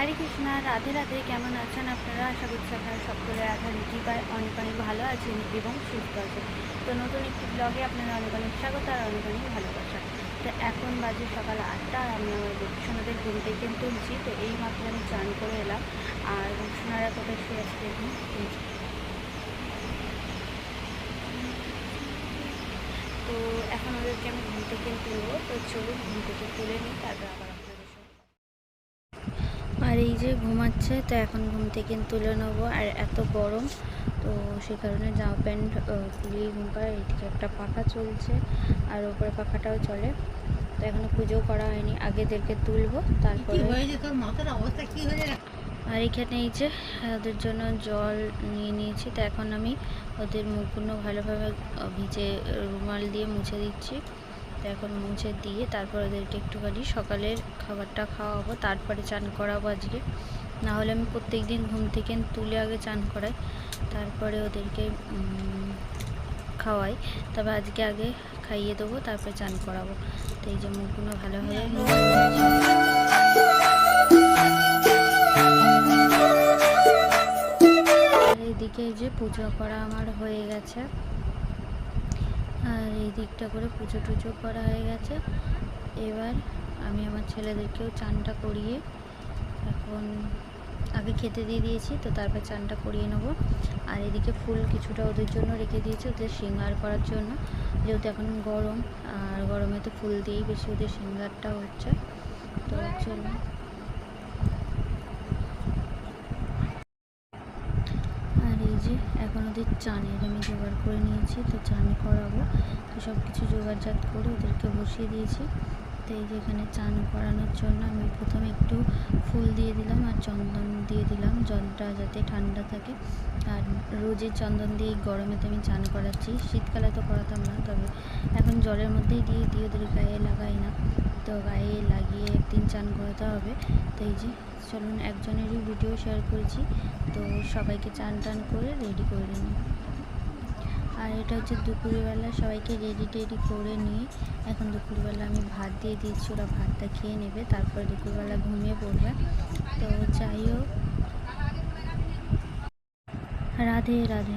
হরে কৃষ্ণা, রাধে রাধে। কেমন আছেন আপনারা? আশা করছি আপনারা সকলে রাধা রুচি পায়, অনেক অনেক ভালো আছেন এবং সুস্থ আছেন। তো নতুন একটি ব্লগে আপনারা অনেক অনেক স্বাগত আর অনেক অনেক ভালোবাসা। তো এখন বাজে সকাল আটটা, আর আমি আমার গোপসোনাদের ঘুম থেকে তুলছি। তো এই মাত্র আমি চান করে এলাম, আর গোপসোনারা কোথায় শুয়ে আসছে দেখুন। তো এখন ওদেরকে আমি ঘুম থেকে তুলবো। তো চলুন, ঘুম থেকে তুলে নিই, তারপর আবার আর এই যে ঘুমাচ্ছে তো এখন ঘুম থেকে তুলে নেব। আর এত গরম তো সেই কারণে জামা প্যান্ট খুলিয়ে ঘুম পাড়ে এইদিকে একটা পাখা চলছে আর ওপরে পাখাটাও চলে। তো এখনও পুজো করা হয়নি আগে এদেরকে তুলবো তারপরে মাথার অবস্থা কি হয়েছে আর এখানে এই যে ওদের জন্য জল নিয়ে নিয়েছি। তো এখন আমি ওদের মুখগুলো ভালোভাবে ভিজে রুমাল দিয়ে মুছে দিচ্ছি। তো এখন মুছে দিয়ে তারপর ওদেরকে একটুখানি সকালের খাবারটা খাওয়াবো, তারপরে চান করাবো আজকে। না হলে আমি প্রত্যেক দিন ঘুম থেকে তুলে আগে চান করাই, তারপরে ওদেরকে খাওয়াই। তবে আজকে আগে খাইয়ে দেবো, তারপরে চান করাবো। তো এই যে মুখগুলো ভালোভাবে এই যে পুজো করা আমার হয়ে গেছে। এই দিকটা করে পুজো টুজো করা হয়ে গেছে। এবার আমি আমার ছেলেদেরকেও চানটা করিয়ে এখন আগে খেতে দিয়ে দিয়েছি, তো তারপর চানটা করিয়ে নেব। আর এদিকে ফুল কিছুটা ওদের জন্য রেখে দিয়েছি, ওদের শৃঙ্গার করার জন্য। যেহেতু এখন গরম, আর গরমে তো ফুল দিয়েই বেশি ওদের শৃঙ্গারটা হচ্ছে। তো চলো আর এই যে এখন ওদের চানের আমি জোগাড় করে নিয়েছি, তো চান করাবো। তো সব কিছু জোগাড়জাত করে ওদেরকে বসিয়ে দিয়েছি। তো এই যে এখানে চান করানোর জন্য আমি প্রথমে একটু ফুল দিয়ে দিলাম আর চন্দন দিয়ে দিলাম, জলটা যাতে ঠান্ডা থাকে। আর রোজের চন্দন দিয়ে এই গরমেতে আমি চান করাচ্ছি। শীতকালে তো করাতাম না, তবে এখন জলের মধ্যেই দিয়ে দিয়ে ওদের গায়ে লাগাই না। তো গায়ে লাগিয়ে একদিন চান করাতে হবে। তো এই যে, চলুন একজনেরই ভিডিও শেয়ার করেছি। তো সবাইকে চান টান করে রেডি করে নিই। আর এটা হচ্ছে দুপুরবেলা, সবাইকে রেডি টেডি করে নিয়ে এখন দুপুরবেলা আমি ভাত দিয়ে দিয়েছি, ওরা ভাতটা খেয়ে নেবে, তারপরে দুপুরবেলা ঘুমিয়ে পড়বে। তো যাই হোক। রাধে রাধে।